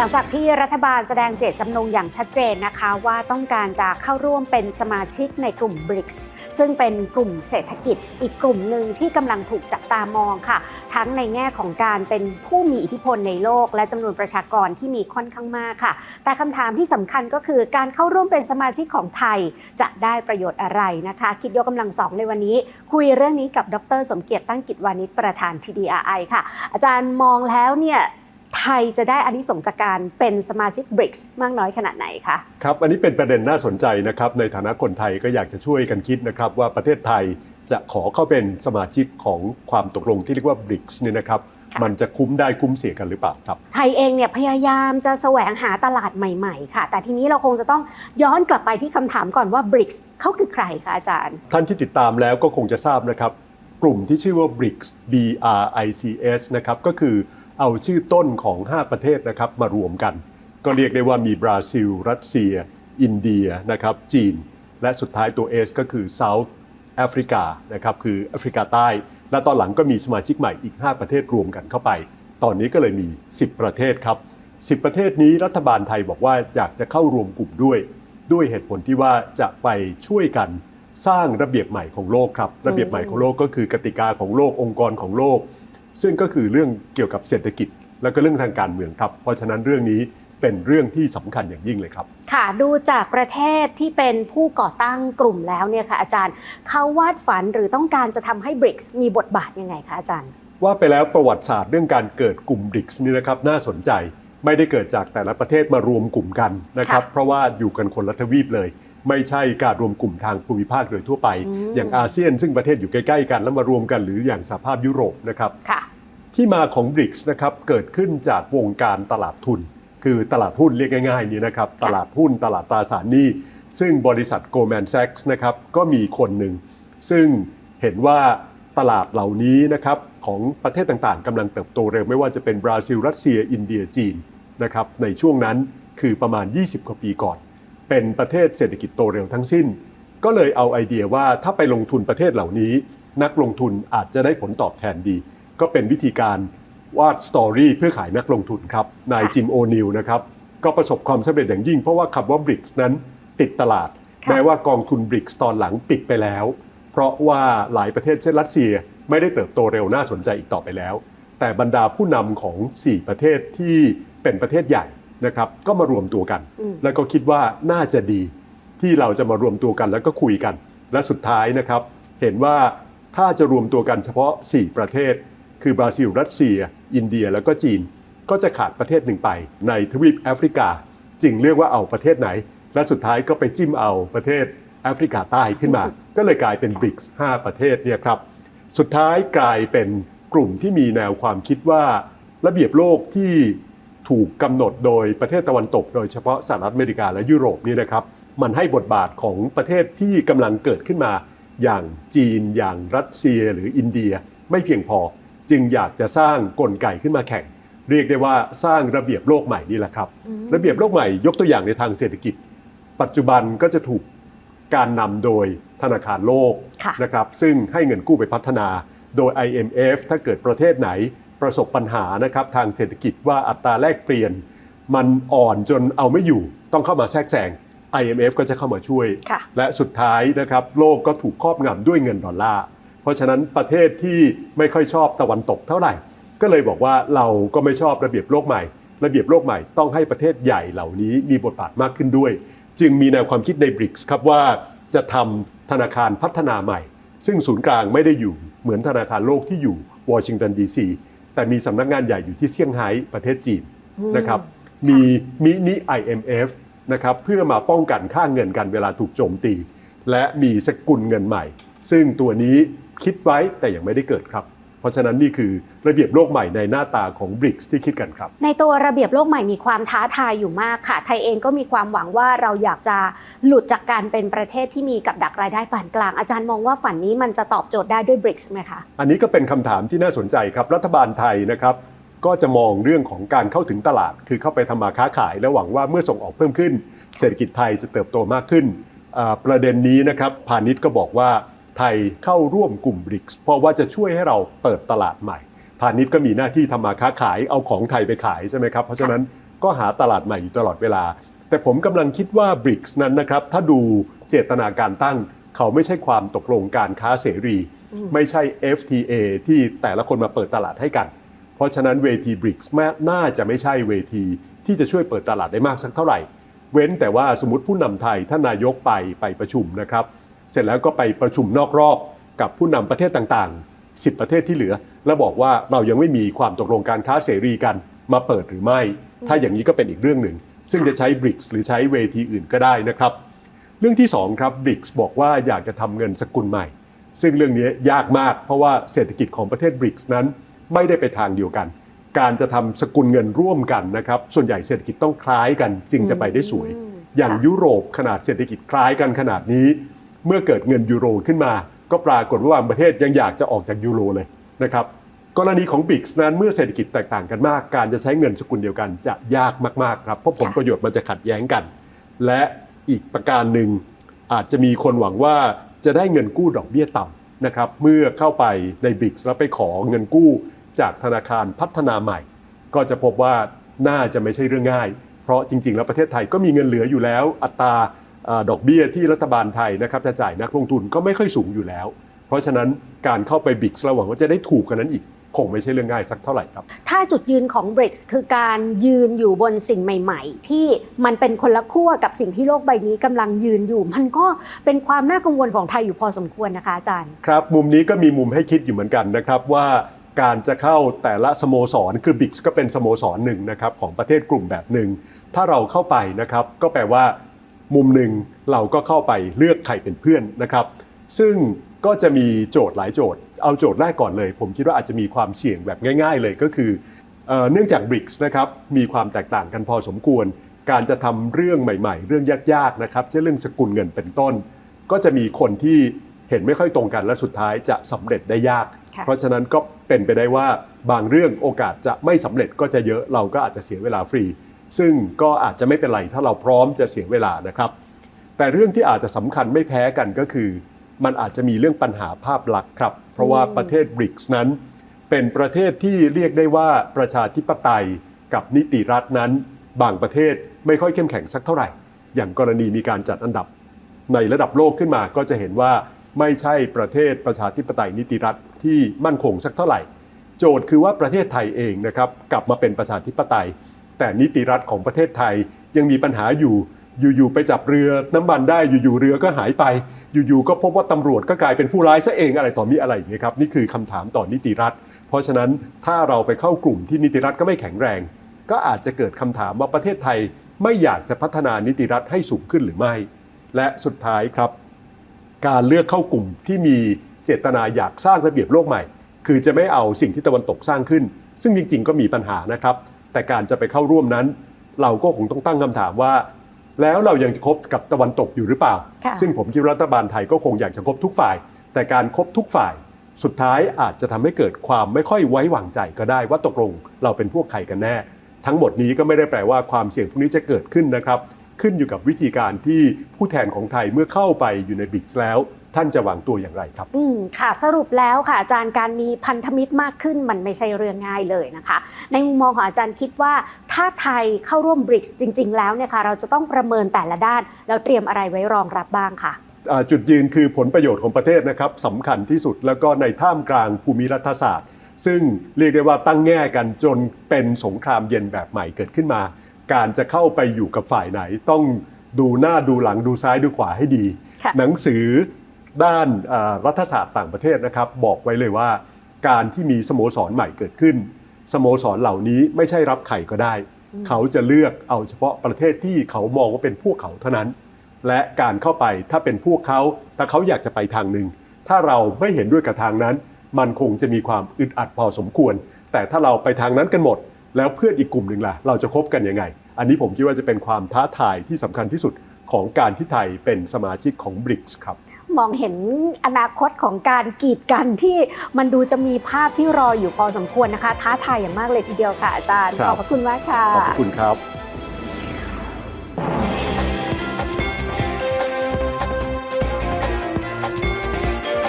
หลังจากที่รัฐบาลแสดงเจตจำนงอย่างชัดเจนนะคะว่าต้องการจะเข้าร่วมเป็นสมาชิกในกลุ่ม BRICS ซึ่งเป็นกลุ่มเศรษฐกิจอีกกลุ่มหนึ่งที่กำลังถูกจับตามองค่ะ ทั้งในแง่ของการเป็นผู้มีอิทธิพลในโลก และจำนวนประชากรที่มีค่อนข้างมากค่ะ แต่คำถามที่สำคัญก็คือการเข้าร่วมเป็นสมาชิกของไทยจะได้ประโยชน์อะไรนะคะ คิดยกกำลังสองในวันนี้ คุยเรื่องนี้กับดร สมเกียรติตั้งกิจวานิชประธาน TDRI ค่ะ อาจารย์มองแล้วเนี่ย ไทยจะได้อานิสงส์จากการเป็นสมาชิก BRICS มากน้อยขนาดไหนคะครับอันนี้เป็นประเด็นน่าสนใจนะครับในฐานะคนไทยก็อยากจะช่วยกันคิดนะครับว่าประเทศไทยจะขอเข้าเป็นสมาชิกของความตกลงที่เรียกว่า BRICS เนี่ยนะครับค่ะมันจะคุ้มได้คุ้มเสียกันหรือเปล่าครับ ไทยเองเนี่ยพยายามจะแสวงหาตลาดใหม่ๆ ค่ะ แต่ทีนี้เราคงจะต้องย้อนกลับไปที่คำถามก่อนว่า BRICS เขาคือใครคะอาจารย์ ท่านที่ติดตามแล้วก็คงจะทราบนะครับ กลุ่มที่ชื่อว่า BRICS B R I C S นะครับก็คือ เอาชื่อต้นของ 5 ประเทศนะครับมารวมกัน ก็เรียกได้ว่ามีบราซิล รัสเซีย อินเดียนะครับจีน และสุดท้ายตัว S ก็คือ South แอฟริกานะครับคือแอฟริกาใต้ และตอนหลังก็มีสมาชิกใหม่อีก 5 ประเทศรวมกันเข้าไป ตอนนี้ก็เลยมี 10 ประเทศครับ 10 ประเทศนี้รัฐบาลไทยบอกว่าอยากจะเข้ารวมกลุ่มด้วย ด้วยเหตุผลที่ว่าจะไปช่วยกันสร้างระเบียบใหม่ของโลกครับ ระเบียบใหม่ของโลกก็คือกติกาของโลกองค์กรของโลก ซึ่งก็คือเรื่องเกี่ยวกับเศรษฐกิจ แล้วก็เรื่องทางการเมืองครับ เพราะฉะนั้นเรื่องนี้เป็นเรื่องที่สำคัญอย่างยิ่งเลยครับ ค่ะดูจากประเทศที่เป็นผู้ก่อตั้งกลุ่มแล้วเนี่ยค่ะอาจารย์เขาวาดฝันหรือต้องการจะทำให้ BRICS มีบทบาทยังไงคะอาจารย์ ว่าไปแล้วประวัติศาสตร์เรื่องการเกิดกลุ่มบริกส์นี่นะครับน่าสนใจไม่ได้เกิดจากแต่ละประเทศมารวมกลุ่มกันนะครับค่ะเพราะว่าอยู่กันคนละทวีปเลย ไม่ใช่การรวมกลุ่มทางภูมิภาคโดยทั่วไปอืมอย่างอาเซียนซึ่งประเทศอยู่ใกล้ๆกันแล้วมารวมกันหรืออย่างสหภาพยุโรปนะครับค่ะ ที่มาของ BRICS นะครับเกิดขึ้นจากวงการตลาดทุน คือตลาดหุ้นเรียกง่ายๆนี้นะครับตลาดหุ้นตลาดตราสารหนี้ ซึ่งบริษัท Goldman Sachs นะครับก็มีคนหนึ่ง ซึ่งเห็นว่าตลาดเหล่านี้นะครับของประเทศต่างๆกำลังเติบโตเร็ว ไม่ว่าจะเป็นบราซิล รัสเซียอินเดียจีนนะครับในช่วงนั้นคือประมาณ 20 กว่าปีก่อน เป็นประเทศเศรษฐกิจโตเร็วทั้งสิ้น ก็เลยเอาไอเดียว่าถ้าไปลงทุนประเทศเหล่านี้ นักลงทุนอาจจะได้ผลตอบแทนดี ก็เป็นวิธีการวาดสตอรี่เพื่อขายนักลงทุนครับ นายจิมโอนิลนะครับก็ประสบความสำเร็จอย่างยิ่งเพราะว่าคำว่า BRICS นั้นติดตลาดค่ะแม้ว่ากองทุน BRICS ตอนหลังปิดไปแล้ว เพราะว่าหลายประเทศเช่นรัสเซีย ไม่ได้เติบโตเร็วน่าสนใจอีกต่อไปแล้ว แต่บรรดาผู้นำของ 4 ประเทศที่เป็นประเทศใหญ่นะครับก็มารวมตัวกันอืมแล้วก็คิดว่าน่าจะดีที่เราจะมารวมตัวกันแล้วก็คุยกัน และสุดท้ายนะครับ เห็นว่าถ้าจะรวมตัวกันเฉพาะ 4 ประเทศ คือบราซิล รัสเซีย อินเดียแล้วก็จีน ก็จะขาดประเทศหนึ่งไป ในทวีปแอฟริกา จึงเลือกว่าเอาประเทศไหน และสุดท้ายก็ไปจิ้มเอาประเทศแอฟริกาใต้ขึ้นมา ก็เลยกลายเป็นบริกส์5ประเทศเนี่ยครับสุดท้ายกลายเป็นกลุ่มที่มีแนวความคิดว่า ระเบียบโลกที่ถูกกำหนดโดยประเทศตะวันตก โดยเฉพาะสหรัฐอเมริกาและยุโรปนี่นะครับมันให้บทบาทของประเทศที่กำลังเกิดขึ้นมา อย่างจีนอย่างรัสเซียหรืออินเดียไม่เพียงพอ จึงอยากจะสร้างกลไกขึ้นมาแข่ง เรียกได้ว่าสร้างระเบียบโลกใหม่นี่แหละครับ ระเบียบโลกใหม่ยกตัวอย่างในทางเศรษฐกิจ ปัจจุบันก็จะถูกการนำโดยธนาคารโลกค่ะนะครับซึ่งให้เงินกู้ไปพัฒนาโดย IMF ถ้าเกิดประเทศไหนประสบปัญหานะครับทางเศรษฐกิจว่าอัตราแลกเปลี่ยน มันอ่อนจนเอาไม่อยู่ ต้องเข้ามาแทรกแซง IMF ก็จะเข้ามาช่วยค่ะและสุดท้ายนะครับโลกก็ถูกครอบงำด้วยเงินดอลลาร์เพ ราะฉะนั้นประเทศที่ไม่ค่อยชอบตะวันตกเท่าไหร่ ก็เลยบอกว่าเราก็ไม่ชอบระเบียบโลกใหม่ ระเบียบโลกใหม่ต้องให้ประเทศใหญ่เหล่านี้มีบทบาทมากขึ้นด้วย จึงมีแนวความคิดในบริกส์ครับว่าจะทำธนาคารพัฒนาใหม่ ซึ่งศูนย์กลางไม่ได้อยู่เหมือนธนาคารโลกที่อยู่วอชิงตันดีซีแต่มีสำนักงานใหญ่อยู่ที่เซี่ยงไฮ้ประเทศจีนนะครับมีมินิ IMF นะครับเพื่อมาป้องกันค่าเงินกันเวลาถูกโจมตี และมีสกุลเงินใหม่ ซึ่งตัวนี้ คิดไว้แต่ยังไม่ได้เกิดครับ เพราะฉะนั้นนี่คือระเบียบโลกใหม่ในหน้าตาของ BRICS ที่คิดกันครับ ในตัวระเบียบโลกใหม่มีความท้าทายอยู่มากค่ะ ไทยเองก็มีความหวังว่าเราอยากจะหลุดจากการเป็นประเทศที่มีกับดักรายได้ปานกลาง อาจารย์มองว่าฝันนี้มันจะตอบโจทย์ได้ด้วย BRICS ไหมคะ อันนี้ก็เป็นคำถามที่น่าสนใจครับ รัฐบาลไทยนะครับก็จะมองเรื่องของการเข้าถึงตลาด คือเข้าไปทำมาค้าขาย และหวังว่าเมื่อส่งออกเพิ่มขึ้น เศรษฐกิจไทยจะเติบโตมากขึ้นอ่าประเด็นนี้นะครับพาณิชย์ก็บอกว่า ไทยเข้าร่วมกลุ่มบริกส์เพราะว่าจะช่วยให้เราเปิดตลาดใหม่ พาณิชย์ก็มีหน้าที่ทำมาค้าขายเอาของไทยไปขายใช่ไหมครับ เพราะฉะนั้นก็หาตลาดใหม่อยู่ตลอดเวลา แต่ผมกำลังคิดว่า BRICS นั้นนะครับ ถ้าดูเจตนาการตั้ง เขาไม่ใช่ความตกลงการค้าเสรี ไม่ใช่ FTA ที่แต่ละคนมาเปิดตลาดให้กัน เพราะฉะนั้นเวที BRICS แม้น่าจะไม่ใช่เวทีที่จะช่วยเปิดตลาดได้มากสักเท่าไหร่ เว้นแต่ว่าสมมติผู้นำไทยท่านนายกไปไปประชุมนะครับ เสร็จแล้วก็ไปประชุมนอกรอบกับผู้นำประเทศต่างๆ 10 ประเทศที่เหลือ แล้วบอกว่าเรายังไม่มีความตกลงการค้าเสรีกันมาเปิดหรือไม่ ถ้าอย่างนี้ก็เป็นอีกเรื่องหนึ่ง ซึ่งจะใช้ BRICS หรือใช้เวทีอื่นก็ได้นะครับ เรื่องที่ 2 ครับ BRICS บอกว่าอยากจะทำเงินสกุลใหม่ ซึ่งเรื่องนี้ยากมากเพราะว่าเศรษฐกิจของประเทศ BRICS นั้นไม่ได้ไปทางเดียวกัน การจะทำสกุลเงินร่วมกันนะครับ ส่วนใหญ่เศรษฐกิจต้องคล้ายกันจึงจะไปได้สวย อย่างยุโรปขนาดเศรษฐกิจคล้ายกันขนาดนี้ เมื่อเกิดเงินยูโรขึ้นมา ก็ปรากฏว่าบางประเทศยังอยากจะออกจากยูโรเลยนะครับกรณีของ BRICS นั้นเมื่อเศรษฐกิจแตกต่างกันมาก การจะใช้เงินสกุลเดียวกันจะยากมากๆครับเพราะผลประโยชน์มันจะขัดแย้งกัน และอีกประการหนึ่งอาจจะมีคนหวังว่าจะได้เงินกู้ดอกเบี้ยต่ำนะครับเมื่อเข้าไปใน BRICS แล้วไปขอเงินกู้จากธนาคารพัฒนาใหม่ ก็จะพบว่าน่าจะไม่ใช่เรื่องง่าย เพราะจริง ๆ แล้วประเทศไทยก็มีเงินเหลืออยู่แล้ว อัตรา ดอกเบี้ยที่รัฐบาลไทยนะครับจะจ่ายนักลงทุนก็ไม่ค่อยสูงอยู่แล้ว เพราะฉะนั้นการเข้าไปบิกระหวังว่าจะได้ถูกกันนั้นอีกคงไม่ใช่เรื่องง่ายสักเท่าไหร่ครับ ถ้าจุดยืนของ BRICS คือการยืนอยู่บนสิ่งใหม่ ๆ ที่มันเป็นคนละขั้วกับสิ่งที่โลกใบนี้กำลังยืนอยู่ มันก็เป็นความน่ากังวลของไทยอยู่พอสมควรนะคะอาจารย์ ครับ มุมนี้ก็มีมุมให้คิดอยู่เหมือนกันนะครับว่าการจะเข้าแต่ละสโมสรคือบิกก็เป็นสโมสรหนึ่งนะครับของประเทศกลุ่มแบบหนึ่งถ้าเราเข้าไปนะครับก็แปลว่า มุมหนึ่งเราก็เข้าไปเลือกใครเป็นเพื่อนนะครับ ซึ่งก็จะมีโจทย์หลายโจทย์ เอาโจทย์แรกก่อนเลย ผมคิดว่าอาจจะมีความเสี่ยงแบบง่าย ๆ เลยก็คือเอ่อเนื่องจาก BRICS นะครับมีความแตกต่างกันพอสมควร การจะทำเรื่องใหม่ ๆ เรื่องยากๆนะครับเช่นเรื่องสกุลเงินเป็นต้น ก็จะมีคนที่เห็นไม่ค่อยตรงกันและสุดท้ายจะสำเร็จได้ยากค่ะเพราะฉะนั้นก็เป็นไปได้ว่าบางเรื่องโอกาสจะไม่สำเร็จก็จะเยอะเราก็อาจจะเสียเวลาฟรี ซึ่งก็อาจจะไม่เป็นไรถ้าเราพร้อมจะเสียเวลานะครับ แต่เรื่องที่อาจจะสำคัญไม่แพ้กันก็คือ มันอาจจะมีเรื่องปัญหาภาพลักษณ์ครับ เพราะว่าประเทศบริกส์นั้น เป็นประเทศที่เรียกได้ว่าประชาธิปไตยกับนิติรัฐนั้น บางประเทศไม่ค่อยเข้มแข็งสักเท่าไหร่ อย่างกรณีมีการจัดอันดับ ในระดับโลกขึ้นมาก็จะเห็นว่าไม่ใช่ประเทศประชาธิปไตยนิติรัฐที่มั่นคงสักเท่าไหร่ โจทย์คือว่าประเทศไทยเองนะครับกลับมาเป็นประชาธิปไตย แต่นิติรัฐของประเทศไทยยังมีปัญหาอยู่อยู่ๆไปจับเรือน้ำมันได้อยู่ๆเรือก็หายไป อยู่ๆก็พบว่าตำรวจก็กลายเป็นผู้ร้ายซะเองอะไรต่อมีอะไรอย่างนี้ยครับนี่คือคำถามต่อนิติรัฐ เพราะฉะนั้นถ้าเราไปเข้ากลุ่มที่นิติรัฐก็ไม่แข็งแรง ก็อาจจะเกิดคำถามว่าประเทศไทยไม่อยากจะพัฒนานิติรัฐให้สูงขึ้นหรือไม่ และสุดท้ายครับ การเลือกเข้ากลุ่มที่มีเจตนาอยากสร้างระเบียบโลกใหม่ คือจะไม่เอาสิ่งที่ตะวันตกสร้างขึ้น ซึ่งจริง ๆ ก็มีปัญหานะครับ แต่การจะไปเข้าร่วมนั้น เราก็คงต้องตั้งคำถามว่า แล้วเรายังจะคบกับตะวันตกอยู่หรือเปล่าค่ะซึ่งผมคิดว่ารัฐบาลไทยก็คงอยากจะคบทุกฝ่าย แต่การคบทุกฝ่าย สุดท้ายอาจจะทำให้เกิดความไม่ค่อยไว้วางใจก็ได้ว่าตกลงเราเป็นพวกใครกันแน่ ทั้งหมดนี้ก็ไม่ได้แปลว่าความเสี่ยงพวกนี้จะเกิดขึ้นนะครับ ขึ้นอยู่กับวิธีการที่ผู้แทนของไทยเมื่อเข้าไปอยู่ในบิกแล้ว ท่านจะวางตัวอย่างไรครับ อืมค่ะสรุปแล้วค่ะอาจารย์การมีพันธมิตรมากขึ้นมันไม่ใช่เรื่องง่ายเลยนะคะ ในมุมมองของอาจารย์คิดว่า ถ้าไทยเข้าร่วมบริกจริง ๆ แล้วเนี่ยค่ะเราจะต้องประเมินแต่ละด้าน แล้วเตรียมอะไรไว้รองรับบ้างค่ะอ่าจุดยืนคือผลประโยชน์ของประเทศนะครับสำคัญที่สุดแล้วก็ในท่ามกลางภูมิรัฐศาสตร์ ซึ่งเรียกได้ว่าตั้งแง่กันจนเป็นสงครามเย็นแบบใหม่เกิดขึ้นมา การจะเข้าไปอยู่กับฝ่ายไหนต้องดูหน้าดูหลังดูซ้ายดูขวาให้ดีค่ะหนังสือ ด้านอ่ารัฐศาสตร์ต่างประเทศนะครับบอกไว้เลยว่าการที่มีสโมสรใหม่เกิดขึ้น สโมสรเหล่านี้ไม่ใช่รับใครก็ได้ เขาจะเลือกเอาเฉพาะประเทศที่เขามองว่าเป็นพวกเขาเท่านั้น และการเข้าไปถ้าเป็นพวกเขาถ้าเขาอยากจะไปทางหนึ่งถ้าเราไม่เห็นด้วยกับทางนั้น มันคงจะมีความอึดอัดพอสมควร แต่ถ้าเราไปทางนั้นกันหมด แล้วเพื่อนอีกกลุ่มหนึ่งล่ะ เราจะคบกันยังไง อันนี้ผมคิดว่าจะเป็นความท้าทายที่สำคัญที่สุดของการที่ไทยเป็นสมาชิกของ BRICS ครับ มองเห็นอนาคตของการกีดกันที่มันดูจะมีภาพที่รออยู่พอสมควรนะคะ ท้าทายอย่างมากเลยทีเดียวค่ะอาจารย์ครับขอบพระคุณมากค่ะ ขอบคุณครับ